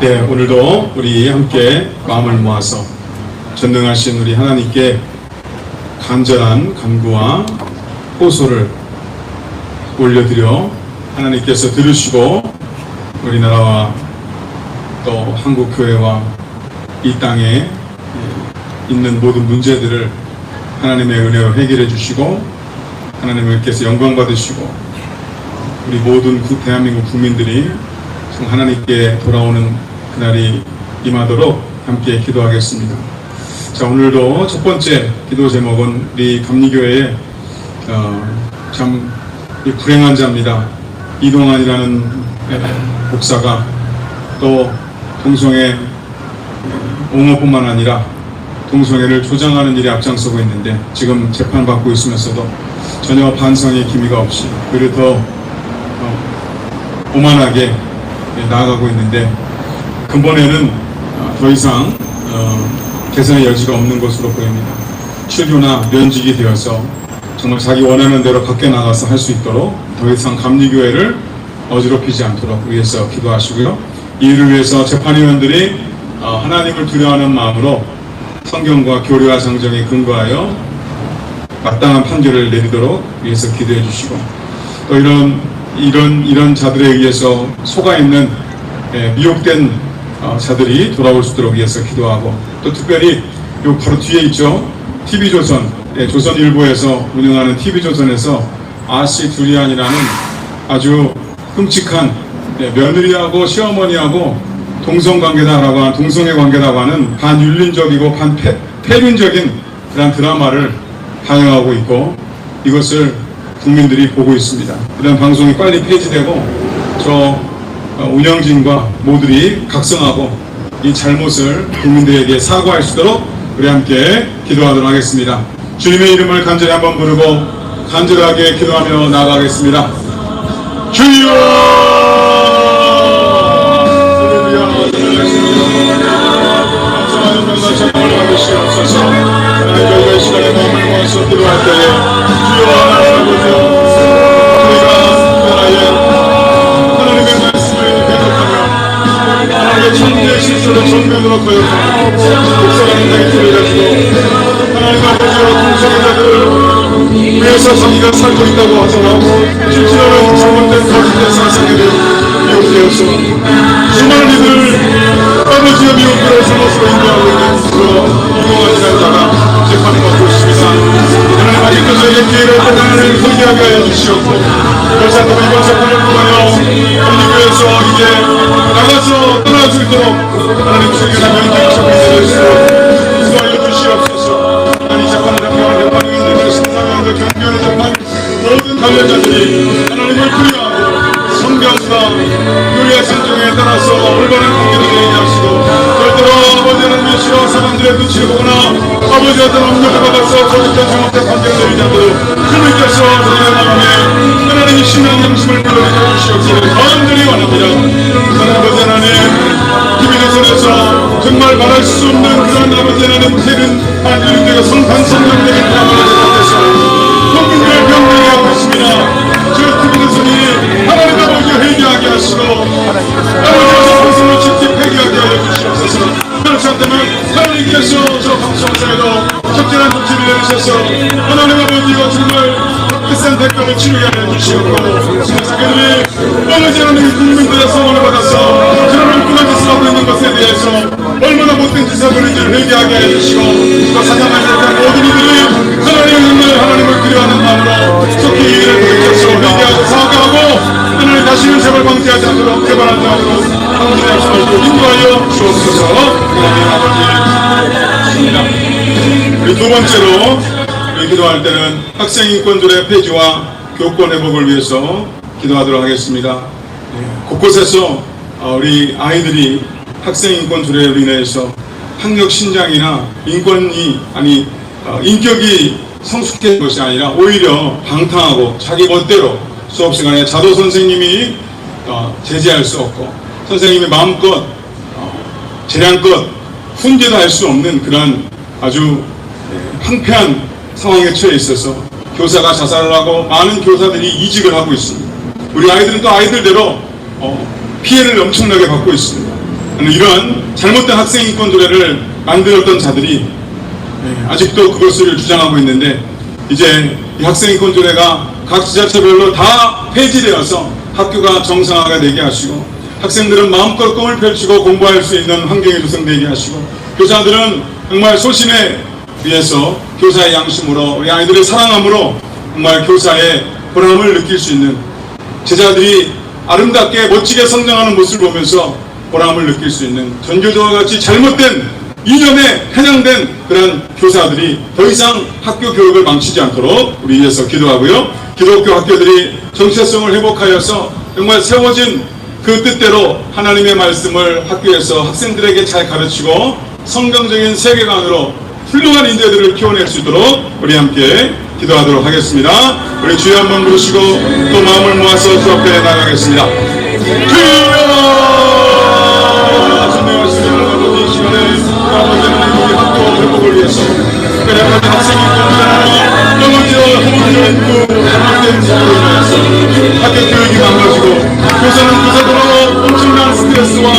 네, 오늘도 우리 함께 마음을 모아서 전능하신 우리 하나님께 간절한 간구와 호소를 올려드려 하나님께서 들으시고 우리나라와 또 한국 교회와 이 땅에 있는 모든 문제들을 하나님의 은혜로 해결해 주시고 하나님께서 영광 받으시고 우리 모든 구- 대한민국 국민들이 참 하나님께 돌아오는 그날이 임하도록 함께 기도하겠습니다. 자 오늘도 첫 번째 기도 제목은 우리 감리교회의 어, 참이 불행한 자입니다. 이동환이라는 에, 목사가 또 동성애 옹호뿐만 아니라 동성애를 조장하는 일에 앞장서고 있는데 지금 재판받고 있으면서도 전혀 반성의 기미가 없이 오히려 더 어, 오만하게 나아가고 있는데 근본에는 어, 더 이상 어, 개선의 여지가 없는 것으로 보입니다. 출교나 면직이 되어서 정말 자기 원하는 대로 밖에 나가서 할 수 있도록 더 이상 감리교회를 어지럽히지 않도록 위해서 기도하시고요. 이 일을 위해서 재판위원들이 어, 하나님을 두려워하는 마음으로 성경과 교리와 상정에 근거하여 마땅한 판결을 내리도록 위해서 기도해 주시고 또 이런 이런 이런 자들에 의해서 속아 있는 예, 미혹된 어, 자들이 돌아올 수 있도록 위해서 기도하고 또 특별히 요 바로 뒤에 있죠? TV조선. 예, 조선일보에서 운영하는 TV조선에서 아시 두리안이라는 아주 끔찍한 예, 며느리하고 시어머니하고 동성관계다라고 하는 동성애 관계라고 하는 반윤린적이고 반폐륜적인 그런 드라마를 방영하고 있고 이것을 국민들이 보고 있습니다. 이런 방송이 빨리 폐지되고 저 어, 운영진과 모두들이 각성하고 이 잘못을 국민들에게 사과할 수 있도록 우리 함께 기도하도록 하겠습니다. 주님의 이름을 간절히 한번 부르고 간절하게 기도하며 나아가겠습니다. 주여 하나님의 천지의 실수를 복사하는 자의 길을 가지고 하나님 아버지와 동성애자들을 위해서 자기가 살고 있다고 하더라도 실제로는 잘못된 거짓된 사상에도 미혹되어서 수많은 이들을 아버지와 미혹으로 잘못으로 인도하고 있는 그런 이동환이라는 자가 재판을 받고 있습니다. 이 기회를 하나님을 포기하게 하여 주시옵고 결사도 이번 재판을 통하여 우리교회에서 이제 나가서 떠날 수 있도록 하나님 주께서 명령 적용해 주시고 수하여 주시옵소서. 하나님 재판을 대표하는 재판위원들 심사위원들 경비원의 재판 모든 관련자들이 하나님을 두려워하고 성경과 교리의 성경에 따라서 올바른 관계를 얘기하시고 시와 사람들의 눈치를 보거나 아버지 어떤 업력을 받아서 거짓된 잘못된 내리지 않도록 주님께서 저희의 마음에 하나님의 신앙 양심을 불러내려 주시옵기를 간절히 원합니다. 아버지 하나님 TV조선에서 정말 말할 수 없는 그런 아버지 하나님 세는 한일되고 성탄 성령되게 드라마를 하나님께서 저 방송사에도 적절한 조치를 내리셔서 하나님 아버지가 정말 비싼 대가를 치르게 하여 주시옵고 그들이 아버지 하나님 국민들의 성원을 받아서 그런 엉뚱한 짓을 하고 있는 것에 대해서 얼마나 못된 짓을 하고 있는지를 회개하게 하여 주시고 또 사장하지 못한 모든 이들이 하나님의 눈을 하나님을 그리워하는 마음으로 속히 이 일을 돌이켜서. 회개하고 하나님 다시는 제발 방지하지 않도록 개발하지 않도록 당신의 약속을 인도하여 주옵소서 하나님 아버지 우리 두 번째로 기도할 때는 학생 인권조례 폐지와 교권 회복을 위해서 기도하도록 하겠습니다. 예, 곳곳에서 어, 우리 아이들이 학생 인권 조례로 인해서 학력 신장이나 인권이 아니 어, 인격이 성숙된 것이 아니라 오히려 방탕하고 자기 멋대로 수업 시간에 자도 선생님이 어, 제재할 수 없고 선생님이 마음껏 어, 재량껏 훈계도 할 수 없는 그런 아주 예, 황폐한 상황에 처해 있어서 교사가 자살을 하고 많은 교사들이 이직을 하고 있습니다. 우리 아이들은 또 아이들대로 어, 피해를 엄청나게 받고 있습니다. 이런 잘못된 학생 인권 조례를 만들었던 자들이 예, 아직도 그것을 주장하고 있는데 이제 이 학생 인권 조례가 각 지자체별로 다 폐지되어서 학교가 정상화가 되게 하시고 학생들은 마음껏 꿈을 펼치고 공부할 수 있는 환경이 조성되게 하시고 교사들은 정말 소신에 위해서 교사의 양심으로 우리 아이들의 사랑함으로 정말 교사의 보람을 느낄 수 있는 제자들이 아름답게 멋지게 성장하는 모습을 보면서 보람을 느낄 수 있는 전교조와 같이 잘못된 이념에 편향된 그런 교사들이 더 이상 학교 교육을 망치지 않도록 우리 위해서 기도하고요. 기독교 학교들이 정체성을 회복하여서 정말 세워진 그 뜻대로 하나님의 말씀을 학교에서 학생들에게 잘 가르치고 성경적인 세계관으로 훌륭한 인재들을 키워낼 수 있도록 우리 함께 기도하도록 하겠습니다. 우리 주여 한번 부르시고 또 마음을 모아서 주 앞에 나가겠습니다. 아버지 하나님 우리 학교 회복을 위해서 특별히 아버지 학생이 공부하는 넘어지어 넘어지어 있고 잘못된 사고로 인해서 학교 교육이 망가지고 교사는 교사대로 엄청난 스트레스와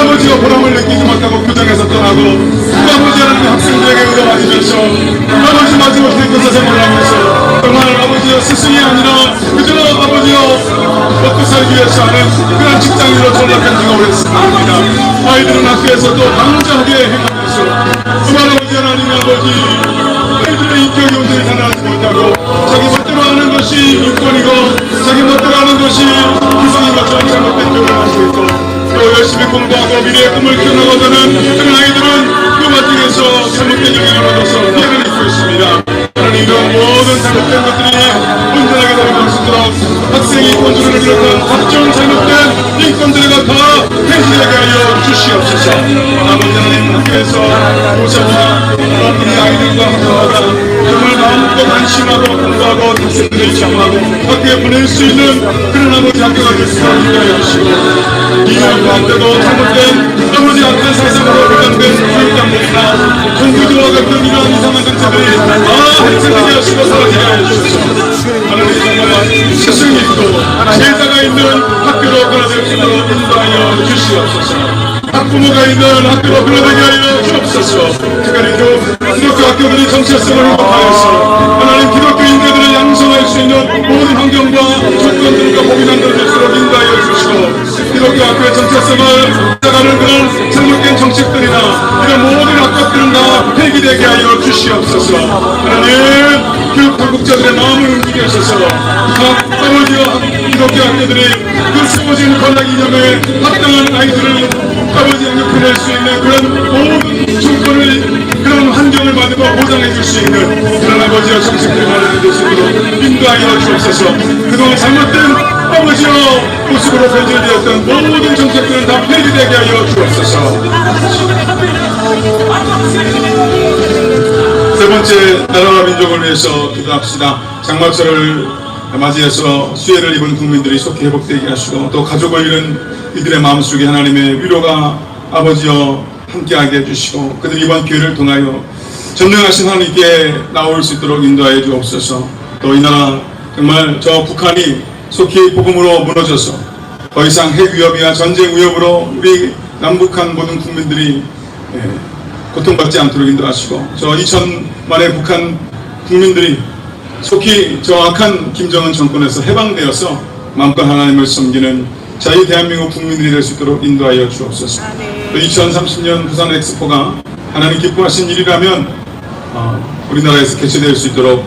아버지가 보람을 느끼지 못하고 교장에서 떠나고 또 아버지 하나님 학생들에게 얻어맞으면서 아버지 마지못해 교사 생활을 하면서 정말 아버지여 스승이 아니라 그저 살기 위해서 하는 그런 직장인으로 전락한 지가 오래됐습니다. 아이들은 학교에서 또 방자하게 행하면서 그만 아버지 하나님 아버지 아이들의 인격이 온전히 살아나지 못하고 자기 멋대로 하는 것이 인권이고 자기 멋대로 하는 것이 기성인 것처럼 잘못된 교육을 하고 있고 또 열심히 공부하고 미래의 꿈을 키워나가는 그런 아이들은 그 과정에서 잘못된 영향을 얻어서 피해를 입고 있습니다. 하나님 이런 모든 잘못된 것들이 온전하게 되는 인권주의를 비롯한 각종 잘못된 인권들과 다 폐지되게 하여 주시옵소서. 아버지 하나님 학교에서 교사와 우리 아이들과 마음껏 안심하고 공부하고 학생들을 지원하고 학교에 보낼 수 있는 그런 아버지 학교가 될수 있게 하여 주시고 이념과한테도 잘못된 아버지한테 사상으로 배당된 교육장들이나 정부조와 같은 이러한 이상한 정책들이 다 해체되게 하시고 사라지게 하여 주옵소서 하나님 정말 있고 제자가 있는 학교로 변화될 수 있도록 인도하여 주시옵소서. 학 부모가 있는 학교로 변화되게 하여 주옵소서 특별히 그 기독교 학교들이 정체성을 회복하여서 하나님 기독교 인재들을 양성할 수 있는 모든 환경과 조건들과 복이 만들어질수록 인도하여 주시고 기독교 학교의 정체성을 나가는 그런 잘못된 정책들이나 이런 모든 학교들은 다 폐기되게 하여 주시옵소서. 하나님 교육 당국자들의 마음을 움직여 주셔서. 각 아버지와 기독교 학교들이 그 세워진 권력 이념에 합당한 아이들을 아버지 양육해낼 수 있는 그런 모든 조건을 그런 환경을 만들고 보장해 줄 수 있는 그런 아버지와 마련될 수 있도록 인도하여 주옵소서. 그동안 잘못된 아버지와 모습으로 변질되었던 모든 정책들은 다 폐기되게 하여 주옵소서. 세 번째 나라와 민족을 위해서 기도합시다. 장막절을 맞이해서 수혜를 입은 국민들이 속히 회복되게 하시고 또 가족을 잃은 이들의 마음속에 하나님의 위로가 아버지여 함께하게 해주시고 그들 이번 기회를 통하여 전능하신 하나님께 나올 수 있도록 인도하여 주옵소서. 또 이 나라 정말 저 북한이 속히 복음으로 무너져서 더 이상 핵 위협이나 전쟁 위협으로 우리 남북한 모든 국민들이 예, 고통받지 않도록 인도하시고 저 2천만의 북한 국민들이 속히 저 악한 김정은 정권에서 해방되어서 마음껏 하나님을 섬기는 자유 대한민국 국민들이 될 수 있도록 인도하여 주옵소서. 또 2030년 부산 엑스포가 하나님 기뻐하신 일이라면 어, 우리나라에서 개최될 수 있도록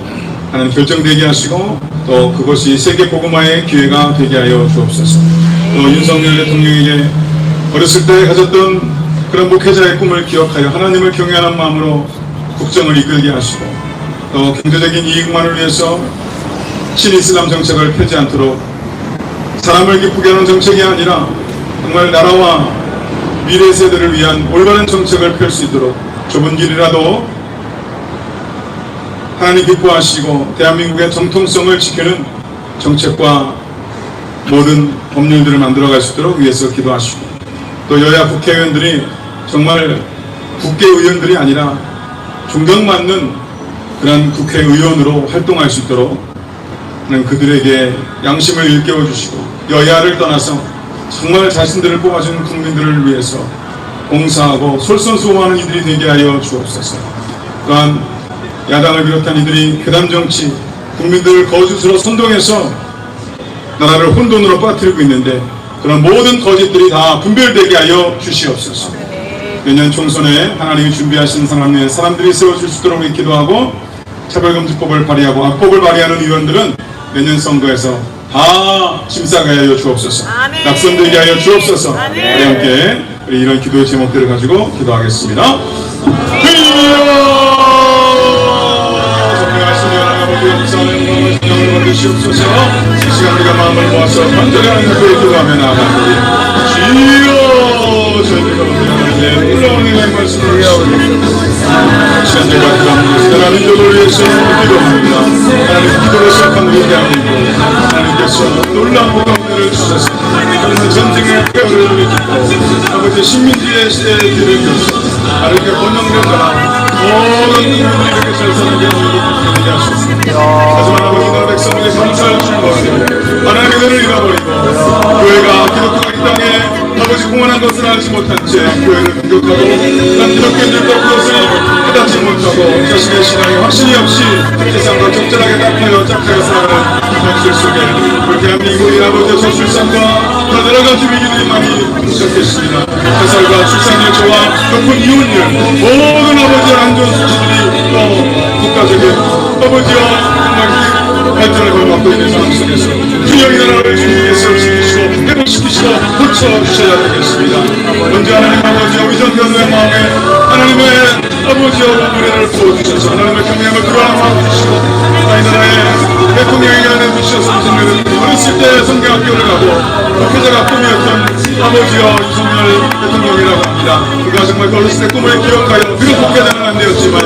하나님 결정되게 하시고 또 그것이 세계 복음화의 기회가 되게 하여 주옵소서. 또 윤석열 대통령에게 어렸을 때 가졌던 그런 목회자의 꿈을 기억하여 하나님을 경외하는 마음으로 국정을 이끌게 하시고 또 경제적인 이익만을 위해서 신이슬람 정책을 펴지 않도록 사람을 기쁘게 하는 정책이 아니라 정말 나라와 미래 세대를 위한 올바른 정책을 펼 수 있도록 좁은 길이라도 하나님 기뻐하시고 대한민국의 정통성을 지키는 정책과 모든 법률들을 만들어갈 수 있도록 위해서 기도하시고 또 여야 국회의원들이 정말 국회의원들이 아니라 존경받는 그런 국회의원으로 활동할 수 있도록 그들에게 양심을 일깨워 주시고 여야를 떠나서 정말 자신들을 뽑아준 국민들을 위해서 봉사하고 솔선수범하는 이들이 되게 하여 주옵소서. 또한 야당을 비롯한 이들이 괴담 정치, 국민들을 거짓으로 선동해서 나라를 혼돈으로 빠뜨리고 있는데 그런 모든 거짓들이 다 분별되게 하여 주시옵소서. 내년 총선에 하나님이 준비하신 사람의 사람들이 세워질 수 있도록 기도하고 차별금지법을 발의하고 악법을 발의하는 의원들은 내년 선거에서 다 심사하게 하여 주옵소서. 아멘. 낙선되게 하여 주옵소서. 아멘. 우리 함께 이런 기도의 제목들을 가지고 기도하겠습니다. 이 시간 우리가 마음을 모아서 간절히 하나님께 기도하며 나아가니 주여 저희가 은혜의 말씀을 시간 제가 기도하는 것은 나라 민족을 위해서 기도합니다 하나님 기도를 시작한 우리 대한민국 하나님께서 놀라운 복감을 주셔서 하나님은 전쟁의 뼈를 이기고 아버지 신민주의 시대에 줬어 하나님께 번영된 나라 모든 이렇게 잘 사는 게 우리를 되게 하셨습니다. 하지만 아버지 나라 백성에게 줄 모르고 하나님의 은혜를 잃어버리고 교회가 기독교가 이 땅에 아버지 공헌한 것을 알지 못한 채 교회를 공격하고 난 기독교인들도 그것을 깨닫지 못하고 자신의 신앙에 확신이 없이 세상과 적절하게 답하여 짝하여 살아가는 현실 속에 우리 대한민국의 아버지의 저출산과 가지 위기들이 많이 시작됐습니다. 자살과 출산율 저하 높은 이혼율 모든 아버지의 안전 수치들이 또 국가적인 아버지와 발전을 걸어가고 있는 상황 속에서 이 나라를 주님께서 지키시고 회복시키시고 고쳐주셔야 되겠습니다. 먼저 하나님 아버지와 위선견의 마음에 하나님의 아버지와 은혜를 부어주셔서 하나님의 경외함을 그러한 주시고 이 나라의 대통령에게 내주셔서 성령을 어렸을 때 성경학교를 가고 목회자가 꿈이었던 아버지와 윤석열 대통령이라고 합니다. 그가 정말 그 어렸을 때 꿈을 기억하여 비록 목회자는 안 되었지만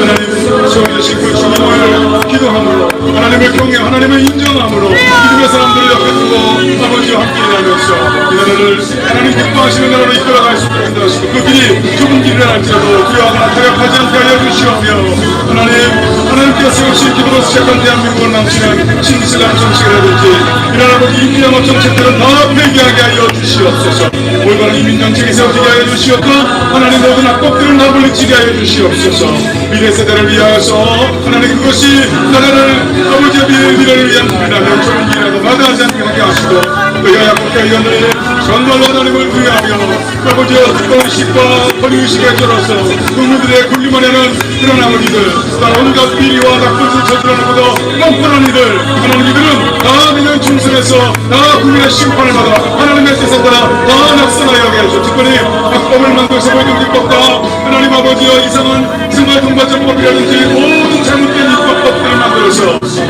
하나님 세워주신 그 주님을 기도함으로 하나님을 경외 하나님을 인정함으로 믿음의 사람들을 옆에 두고 아버지와 함께 일하면서 이 나라를 하나님 기뻐하시는 나라로 이끌어갈 수 있도록 인도하시고 그 길이 좁은 길이라 할지라도 주여 하나 타격하지 않게 하여 주시오며 하나님 하나님께서 세우신 기도로 시작한 대한민국을 남치는 신실한 정책이라든지 이 나라로 이민영업 정책들은 다 폐기하게 하여 주시옵소서. 올바른 이민 정책이 세워지게 하여 주시옵고 하나님 모든 악법들을 다 물리치게 하여 주시옵소서. 미래 세대를 위하여서 하나님 그것이 나라를 아버지의 미래 미래를 위한 길이라면 좋은 길이라도 마다하지 않게 하게 하시고 그 여야 국회 의원들이 정말로 하나님을 위하여 아버지의 의식과 권위의식에 들어서 국민들의 군림하려는 그런 아버지들 또 온갖 비리와 저지르는 것도 뻔뻔한 이들 하나님 이들은 다 내년 중선에서 다 국민의 심판을 받아 하나님의 뜻에 따라 다 낙선하여 하게 하시고 특별히 악법을 만들어서 보이는 기법과 하나님 아버지와 이상한 생활 동반전법이라든지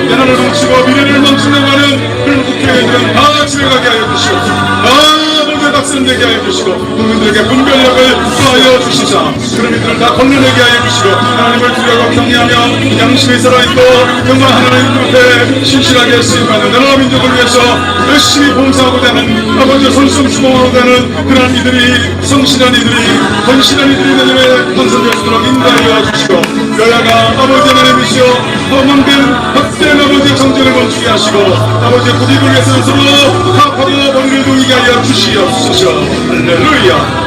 내 나라를 망치고 미래를 하는 그런 국회의원들은 다 집에 가게 하여 주시옵소서 다 모두 낙선되게 하여 주시고 국민들에게 분별력을 더하여 주시사. 그런 이들을 다 걸러내게 하여 주시고 하나님을 두려워 경외하며 양심이 살아있고 정말 하나님 앞에 신실하게 쓰임받는 나라 민족을 위해서 열심히 봉사하고자 하는 아버지의 선성수봉하고자 하는 그런 이들이 성실한 이들이 헌신한 이들이 수 있도록 인도하여 주시고 여야가 아버지 하나님 이시여 허망된 헛된 아버지의 정쟁을 멈추게 하시고 아버지의 구비를 위해서 서로 합하고 머리를 돌리게 하여 주시옵소서. 할렐루야.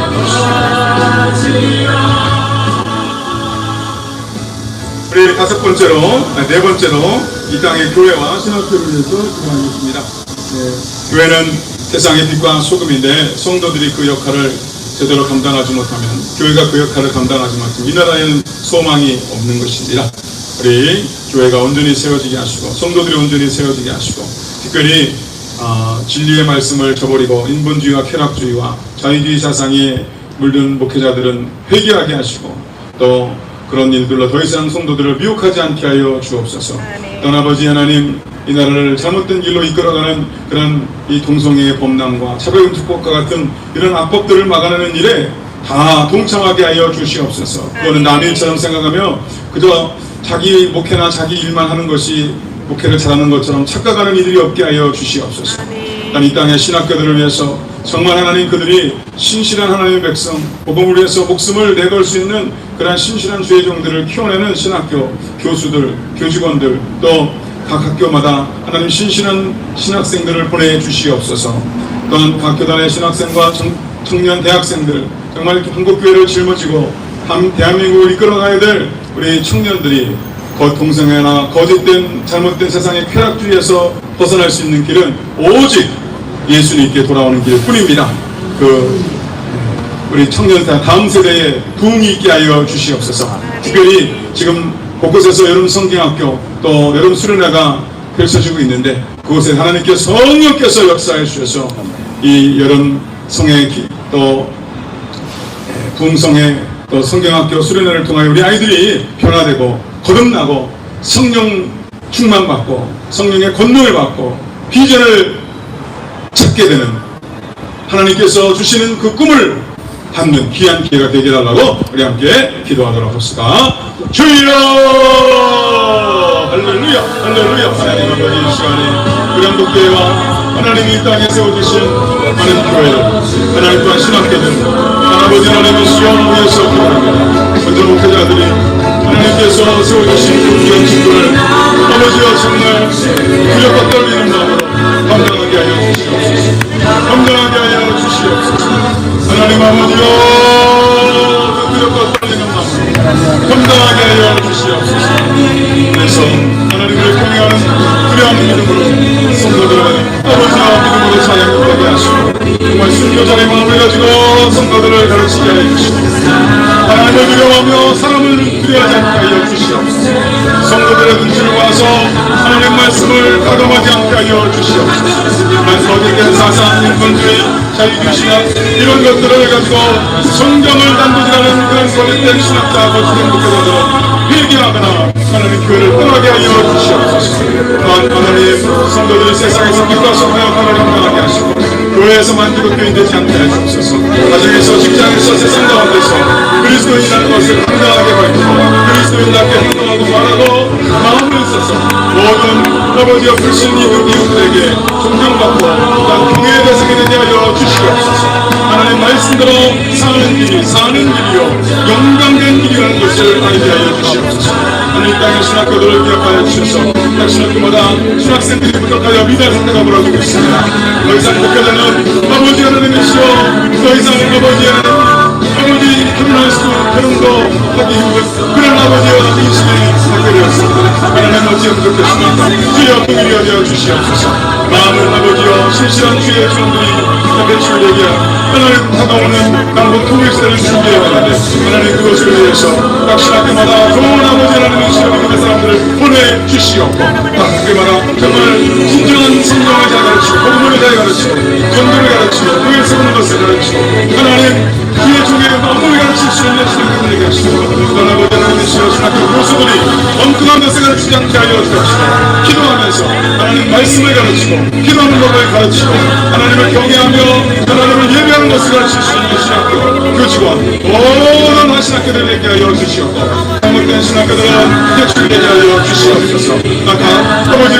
우리 다섯 번째로, 아, 네 번째로 이 땅의 교회와 신학교를 위해서 기도하겠습니다. 네, 교회는 세상의 빛과 소금인데 성도들이 그 역할을 제대로 감당하지 못하면 교회가 그 역할을 감당하지 못하면 이 나라에는 소망이 없는 것입니다. 우리 교회가 온전히 세워지게 하시고 성도들이 온전히 세워지게 하시고 특별히 아, 진리의 말씀을 저버리고 인본주의와 쾌락주의와 자유주의 사상에 물든 목회자들은 회개하게 하시고 또 그런 일들로 더 이상 성도들을 미혹하지 않게 하여 주옵소서. 또한 아버지 하나님 이 나라를 잘못된 길로 이끌어가는 그런 이 동성애의 범람과 차별금지법과 같은 이런 악법들을 막아내는 일에 다 동참하게 하여 주시옵소서. 그거는 남의 일처럼 생각하며 그저 자기 목회나 자기 일만 하는 것이 목회를 잘하는 것처럼 착각하는 이들이 없게 하여 주시옵소서. 난이 땅의 신학교들을 위해서 정말 하나님 그들이 신실한 하나님의 백성, 복음을 위해서 목숨을 내걸 수 있는 그러한 신실한 주의 종들을 키워내는 신학교, 교수들, 교직원들, 또 각 학교마다 하나님 신실한 신학생들을 보내주시옵소서. 또한 각 교단의 신학생과 청, 청년 대학생들 정말 한국 교회를 짊어지고 한 대한민국을 이끌어가야 될 우리 청년들이 거 동성애나 거짓된 잘못된 세상의 쾌락주의에서 벗어날 수 있는 길은 오직 예수님께 돌아오는 길일 뿐입니다. 그 우리 청년들 다음 세대에 부흥이 있게 하여 주시옵소서. 특별히 지금 곳곳에서 여름 성경학교 또 여름 수련회가 펼쳐지고 있는데 그곳에 하나님께 성령께서 역사해 주셔서 이 여름 성의 기- 또 부흥성의 또 성경학교 수련회를 통하여 우리 아이들이 변화되고 거듭나고 성령 충만받고 성령의 권능을 받고 비전을 찾게 되는 하나님께서 주시는 그 꿈을 받는 귀한 기회가 되게 해달라고 우리 함께 기도하도록 합시다. 주여! 할렐루야! 할렐루야! 하나님 아버지 이 시간에 한국교회와 하나님이 이 땅에 세워주신 많은 교회를 하나님 또한 신학교들 아버지 하나님의 시험 위에서 기도합니다. 먼저 목회자들이 하나님께서 세워주신 그 귀한 친구를 아버지와 정말 두렵고 떨리는 마음으로 감당하게 하여 주시옵소서. 감당하게 하여. 하나님 아버지여 그 두렵고 떨리는 마음 감당하게 하여 주시옵소서. 그래서 하나님을 경외하는 두려워하는 믿음으로 성도들을 아버지와 믿음으로 사역하게 하시고 정말 순교자의 마음을 가지고 성도들을 가르치게 하여 주시고 하나님을 두려워하며 사람을 두려워하지 않게 하여 주시옵소서. 성도들의 눈치를 봐서 하나님 말씀을 가동하지 않게 하여 주시옵소서. 난 거짓된 인본주의, 자유주의신학 이런 것들을 가지고 성경을 단도질하는 그런 거짓된 신학자 거짓된 목회자들은 회개하거나 하나님 교회를 떠나게 하여 주시옵소서. 또한 하나님 성도들이 세상에서 소금의 역할을 감당하게 하시고 교회에서 만지고 교인 되지 않게 해주옵소서. 가정에서 직장에서 세상 가운데서 그리스도인이라는 것을 당당하게 밝히고 그리스도인답게 행동하고 말하고 마음을 써서 모든 아버지와 불신 이웃 이웃들에게 존경받고 또한 경외의 대상이 되게 하여 주시옵소서. 하나님 말씀대로 사는 길이 사는 길이요 영광된 길이라는 것을 알게 하여 주시옵소서. 하나님 땅의 신학교들을 기억하여 주셔서 각 신학교마다 신학생들이 부족하여 미달 상태가 벌어지고 있습니다. 더 이상 목회자는 아버지 하나님이시여 더 이상 아버지 하나님 아버지 결혼할 수 결혼도 하기 힘든 그런 아버지와 인신이 사결이었습니다. 하나님 어찌 부족했습니까? 주여 긍휼히 여겨 주시옵소서. 마음은 아버지여 신실한 주의 종들이 배출되게 하나님 다가오는 강북 통일시대를 준비해 왔는데 하나님 그것을 위해서 각 신학교마다 좋은 아버지 하나님의 시험을 믿는 사람들을 보내주시옵고 각 학교마다 정말 진정한 성경을 잘 가르치고 복음을 잘 가르치고 전도를 가르치고 교회 세우는 것을 가르치고 하나님 그의 종의 마음을 가르칠 수 있는 신학교를 되게 하시고 아버지 하나님의 신학교 교수들이 엉뚱한 것을 가르치지 않게 하여 주옵시고 기도하면서 하나님 말씀을 가르치고 기도하는 법을 가르치고 하나님을 경외하며 하나님을 예배하는 것을 가르칠 수 있는 신학교 교직원 모든 한 신학교들에게 하여 주시옵고 잘못된 신학교들은 대출되게 하여 주시옵소서. 아까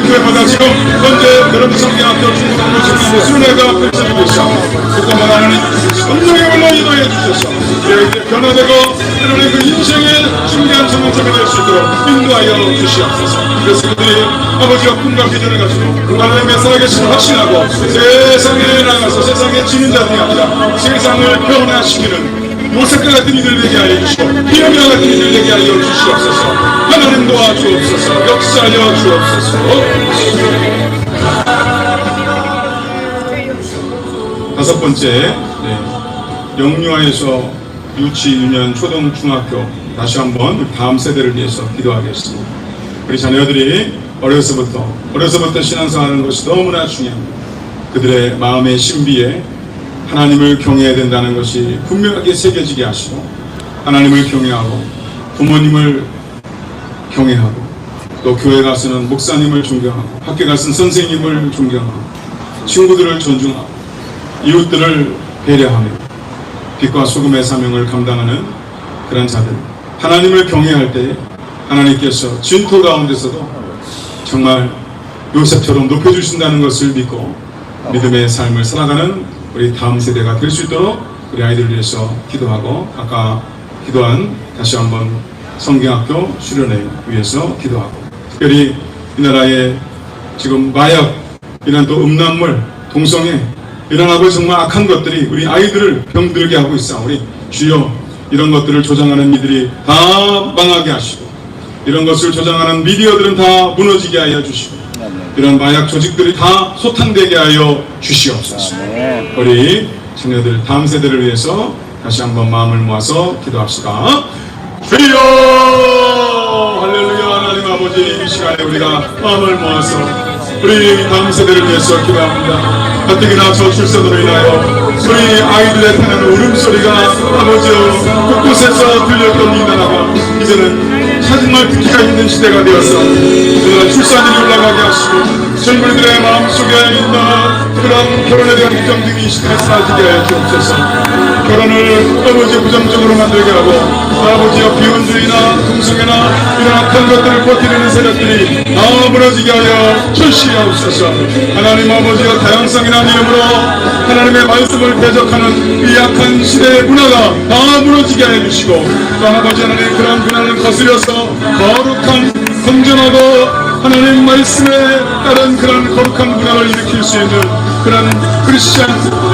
아버지 교회마다 지금 현재 여러분 성경학교 중고등부 지금 수련회가 펼쳐지고 있어 그것만 하나님 성령의 물로 인도해 주셔서 우리에게 변화되고 하나님 그 인생의 중요한 전문점이 될 수 있도록 인도하여 주시옵소서. 그래서 그들이 아버지와 꿈과 비전을 가지고 하나님의 살아계심을 확신하고 세상에 나가서 세상의 지는 자들이 아니라 세상을 변화시키는 모색과 같은 이들 되게 하여 주시고 피어미와 같은 이들 되게 하여 주시옵소서 하나님 도와주옵소서 역사하여 주옵소서 다섯 번째 네. 영유아에서 유치, 유년, 초등, 중학교 다시 한번 다음 세대를 위해서 기도하겠습니다. 우리 자녀들이 어려서부터 어려서부터 신앙생활하는 것이 너무나 중요합니다. 그들의 마음의 신비에 하나님을 경외해야 된다는 것이 분명하게 새겨지게 하시고 하나님을 경외하고 부모님을 경외하고 또 교회 가서는 목사님을 존경하고 학교 가서는 선생님을 존경하고 친구들을 존중하고 이웃들을 배려하며 빛과 소금의 사명을 감당하는 그런 자들. 하나님을 경외할 때 하나님께서 진토 가운데서도 정말 요셉처럼 높여주신다는 것을 믿고 믿음의 삶을 살아가는 우리 다음 세대가 될 수 있도록 우리 아이들을 위해서 기도하고 아까 기도한 다시 한번 성경학교 수련회 위해서 기도하고 특별히 이 나라에 지금 마약 이런 또 음란물 동성애 이런 아버지 정말 악한 것들이 우리 아이들을 병들게 하고 있사오니 주여 이런 것들을 조장하는 이들이 다 망하게 하시고 이런 것을 조장하는 미디어들은 다 무너지게 하여 주시고 이런 마약 조직들이 다 소탕되게 하여 주시옵소서. 우리 자녀들 다음 세대를 위해서 다시 한번 마음을 모아서 기도합시다. 주여 할렐루야 하나님 아버지 이 시간에 우리가 마음을 모아서 우리 다음 세대를 위해서 기도합니다. 가뜩이나 저출산으로 인하여 우리 아이들의 타는 울음소리가 아버지여 곳곳에서 들렸던 이 나라가 이제는 정말 듣기가 힘든 시대가 되어서 출산율이 올라가게 하시고 젊은이들의 마음속에 있는 그런 결혼에 대한 부정적인 인식을 사라지게 하여 주옵소서 결혼을 아버지 부정적으로 만들게 하고 아버지여 비혼주의나 동성애나 이런 악한 것들을 버티려는 세력들이 다 무너지게 하여 철시하옵소서 하나님 아버지여 다양성이라는 이름으로 하나님의 말씀을 대적하는 이 약한 시대의 문화가 다 무너지게 하여 주시고 또 아버지 하나님 그런 문화를 거스려서 거룩한 건전하고 하나님 말씀에 따른 그런 거룩한 문화를 일으킬 수 있는 그런 크리스천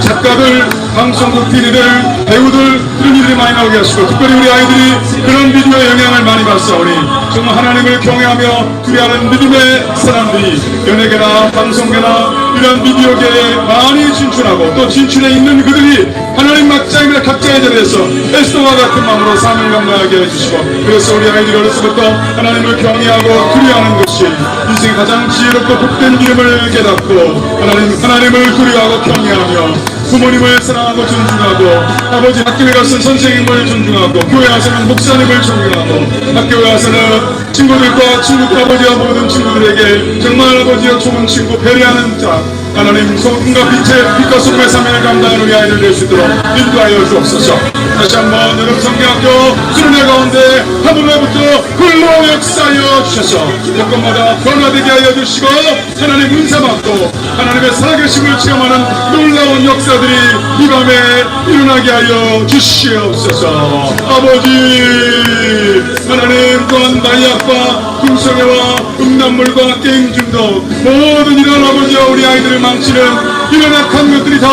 작가들, 방송국 PD들, 배우들 이런 일들이 많이 나오게 하시고 특별히 우리 아이들이 그런 비디오의 영향을 많이 받사오니 정말 하나님을 경외하며 두려하는 믿음의 사람들이 연예계나 방송계나 이런 미디어계에 많이 진출하고 또 진출해 있는 그들이 하나님 막자임을 각자의 자리에서 에스더와 같은 마음으로 삶을 감당하게 해주시고 그래서 우리 아이들이 어려서부터 하나님을 경외하고 두려워하는 것이 인생의 가장 지혜롭고 복된 이름을 깨닫고 하나님, 하나님을 두려워하고 경외하며 부모님을 사랑하고 존중하고 아버지 학교에 가서 선생님을 존중하고 교회 와서는 목사님을 존중하고 학교에 와서는 친구들과 친구들 아버지와 모든 친구들에게 정말 아버지와 좋은 친구 배려하는 자 하나님 소금과 빛의 빛과 소금의 사명을 감당하는 우리 아이들 될 수 있도록 인도하여 주옵소서 다시 한번 여러분 성경학교 수련회 가운데 하늘로부터 굴로 역사하여 주셔서 여건마다 변화되게 하여 주시고 하나님 은사 받고 하나님의 살아계심을 체험하는 놀라운 역사들이 이 밤에 일어나게 하여 주시옵소서. 아버지 하나님 또한 마약과 금성애와 음란물과 게임 중독 모든 이런 아버지와 우리 아이들을 망치는 이런 악한 것들이 다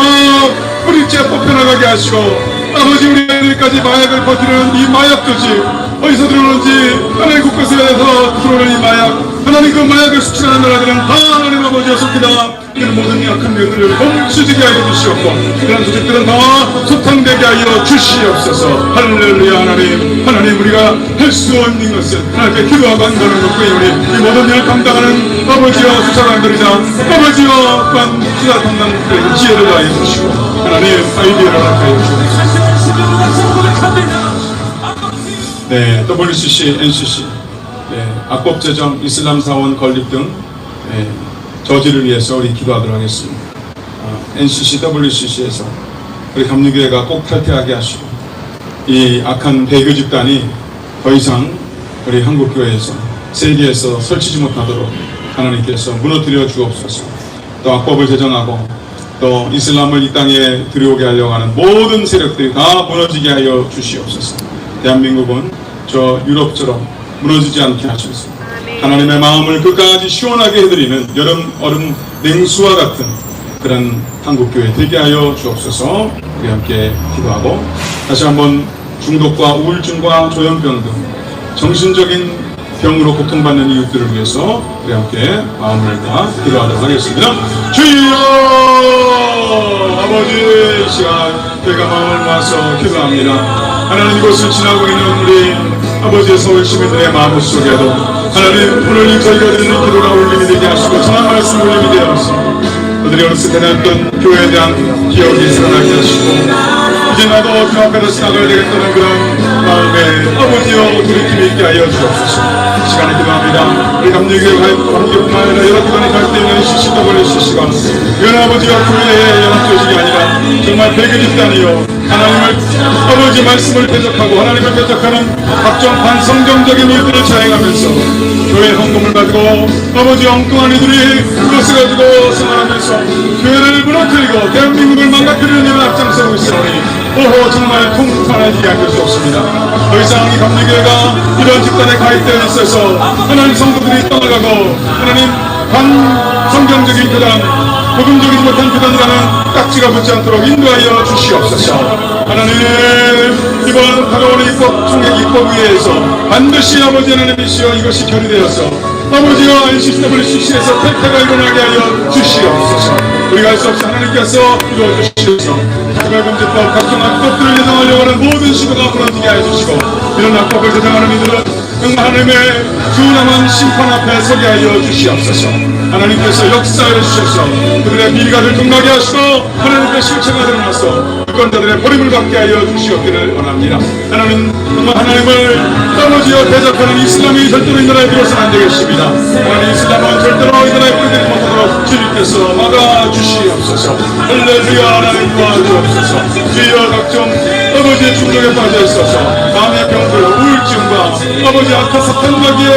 뿌리째 뽑혀나가게 하시고 아버지 우리 아이들까지 마약을 버티는 이 마약 조직 어디서 들어오는지 하나님 곳곳에서 들어오는 이 마약 하나님 그 마약을 수출하는 나라들은 다 하나님 아버지와 속히다. 이런 모든 약한 것들을 멈추지게 하여 주시옵고 그런 조직들은 다 소탕되게 하여 주시옵소서. 할렐루야 하나님. 하나님 우리가 할 수 없는 것은 하나님께 기도하고 한다는 것과 우리 이 모든 일을 감당하는 아버지와 수사관들이자. 아버지와 또한 수사 담당들에게 지혜를 다해 주시고 하나님 아이디어를 하여 주옵소서 네, WCC, NCC, 네, 악법재정, 이슬람 사원 건립 등 네, 저지를 위해서 우리 기도하도록 하겠습니다. 어, NCC, WCC에서 우리 감리교회가 꼭 탈퇴하게 하시고 이 악한 배교 집단이 더 이상 우리 한국교회에서 세계에서 설치지 못하도록 하나님께서 무너뜨려 주옵소서. 또 악법을 제정하고 또 이슬람을 이 땅에 들여오게 하려고 하는 모든 세력들이 다 무너지게 하여 주시옵소서. 대한민국은 저 유럽처럼 무너지지 않게 하셔서 하나님의 마음을 끝까지 시원하게 해드리는 여름 얼음 냉수와 같은 그런 한국교회 되게 하여 주옵소서 우리 함께 기도하고 다시 한번 중독과 우울증과 조현병 등 정신적인 병으로 고통받는 이웃들을 위해서 우리 함께 마음을 다 기도하도록 하겠습니다. 주여 아버지 이 시간 내가 마음을 모아서 기도합니다. 하나님 이곳을 지나고 있는 우리 아버지의 서울 시민들의 마음 속에도 하나님 오늘 이 저희가 드리는 기도가 울림이 되게 하시고 전한 말씀 울림이 되어 하시고 그들이 어렸을 때 나왔던 교회에 대한 기억이 살아나게 하시고 이제 나도 그 앞에서 지나가야 되겠다는 그런 마음에 아버지여 두리팀이 있게 하여 주옵소서. 이 시간에 기도합니다. 우리 감리교회 감리교뿐만 아니라 여러 기관에 갈때 있는 CCWCC가 연 아버지와 교회의 연합 조직이 아니라 정말 배교 집단이요 하나님을 아버지 말씀을 대적하고 하나님을 대적하는 각종 반성경적인 일들을 자행하면서 교회 헌금을 가지고 아버지 엉뚱한 이들이 그것을 가지고 생활하면서 교회를 무너뜨리고 대한민국을 망가뜨리는 일을 앞장서고 있으니 오호 정말 통탄하지 않을 수 없습니다. 더 이상 이 감리교회가 이런 집단에 가입되어 있어서 하나님 성도들이 떠나가고 하나님 반 성경적인 교단 복음적이지 못한 비단이라는 딱지가 붙지 않도록 인도하여 주시옵소서. 하나님 이번 다가오는 입법 총회 입법 위에서 반드시 아버지 하나님이시여 이것이 결의되어서 아버지가 NCWCC에서 태태가 일어나게 하여 주시옵소서. 우리가 할 수 없이 하나님께서 이루어 주시옵소서. 개발금지법 각종 악법들을 예정하려고 하는 모든 시도가 무너지게 해주시고 이런 악법을 제정하는 이들은 정말 하나님의 두나만 심판 앞에 서게 하여 주시옵소서. 하나님께서 역사해 주셔서 그들의 비리가를 등나게 하시고 하나님의 실체가 드러나서 유권자들의 버림을 받게 하여 주시옵기를 원합니다. 하나님 정말 하나님을 떨어지어 대적하는 이슬람이 절대로 이 나라에 들어서는 안 되겠습니다. 하나님 이슬람은 절대로 이 나라에 뿌리들이 못하도록 주님께서 막아 주시옵소서. 할렐루야 하나님 도와주옵소서. 주여 각종 아버지의 중독에 빠져 있어서 마음의 병들, 우울증과 아버지 사탄 마귀에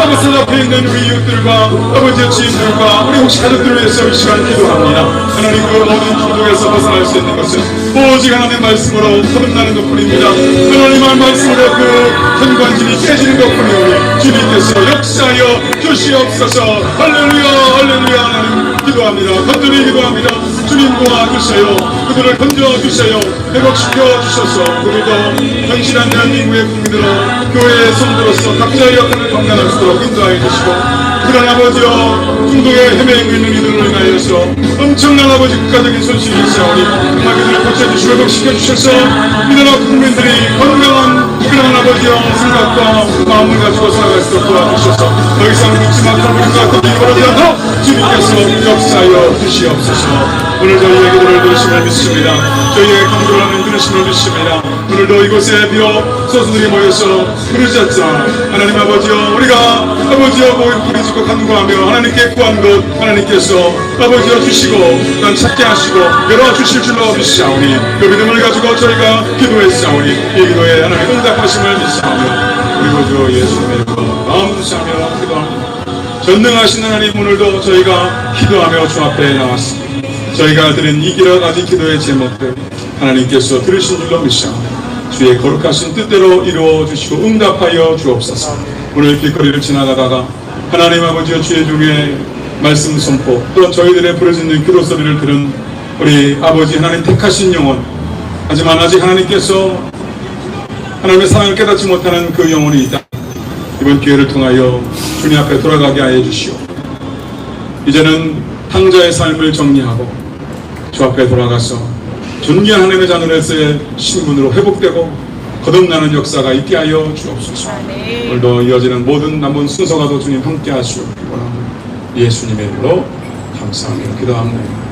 아버지 앞에 있는 우리 이웃들과 아버지의 지인들과 우리 혹시 가족들을 위해서 이 시간 기도합니다. 하나님 그 모든 중독에서 벗어날 수 있는 것은 오직 하나님의 말씀으로 거듭나는 것뿐입니다. 하나님의 말씀으로 그 현관진이 깨지는 것뿐이오니 주님께서 역사하여 주시옵소서 할렐루야 할렐루야 하나님 기도합니다. 건전히 기도합니다. 주님 도와주세요. 그들을 건져주세요. 회복시켜 주셔서 우리도 현실한 대한민국의 국민으로 교회의 성도로서 각자의 역할을 감당할 수 있도록 인도하여 주시고 그런 아버지여 중독에 헤매고 있는 이들로 인하여서 엄청난 아버지 국가적인 손실이 있사오니 정말 그들을 고쳐주시고 회복시켜 주셔서 이 나라 국민들이 건강한 그런 아버지여 생각과 마음을 가지고 살아갈 수 있도록 도와주셔서 더 이상 묻지 않고 우리가 거기 걸어지 않도록 주님께서 역사하여 주시옵소서. 오늘 저희의 기도를 들으심을 믿습니다. 저희의 강조하는 들으심을 믿습니다. 오늘도 이곳에 비어 소수들이 모여서 부르셨자 하나님 아버지여 우리가 아버지여 모임 부르짖고 간구하며 하나님께 구한 것 하나님께서 아버지여 주시고 난 찾게 하시고 열어주실 줄로 믿사오니 그 믿음을 가지고 저희가 기도했사오니 이 기도에 하나님 응답하심을 믿사오며 그리고 주 예수님의 이름으로 감사하며 기도합니다. 전능하신 하나님 오늘도 저희가 기도하며 주 앞에 나왔습니다. 저희가 드린 이 길어 가진 기도의 제목들 하나님께서 들으신 줄로 믿사오니 주의 거룩하신 뜻대로 이루어 주시고 응답하여 주옵소서. 오늘 길거리를 지나가다가 하나님 아버지의 주의 중에 말씀 선포 또 저희들의 부르짖는 기도 소리를 들은 우리 아버지 하나님 택하신 영혼 하지만 아직 하나님께서 하나님의 사랑을 깨닫지 못하는 그 영혼이 있다. 이번 기회를 통하여 주님 앞에 돌아가게 하여 주시오. 이제는 탕자의 삶을 정리하고 주 앞에 돌아가서 존귀한 하나님의 자녀로서의 신분으로 회복되고 거듭나는 역사가 있게 하여 주옵소서. 오늘도 이어지는 모든 남은 순서가도 주님 함께 하시오. 원하는 예수님의 이름으로 감사하며 기도합니다.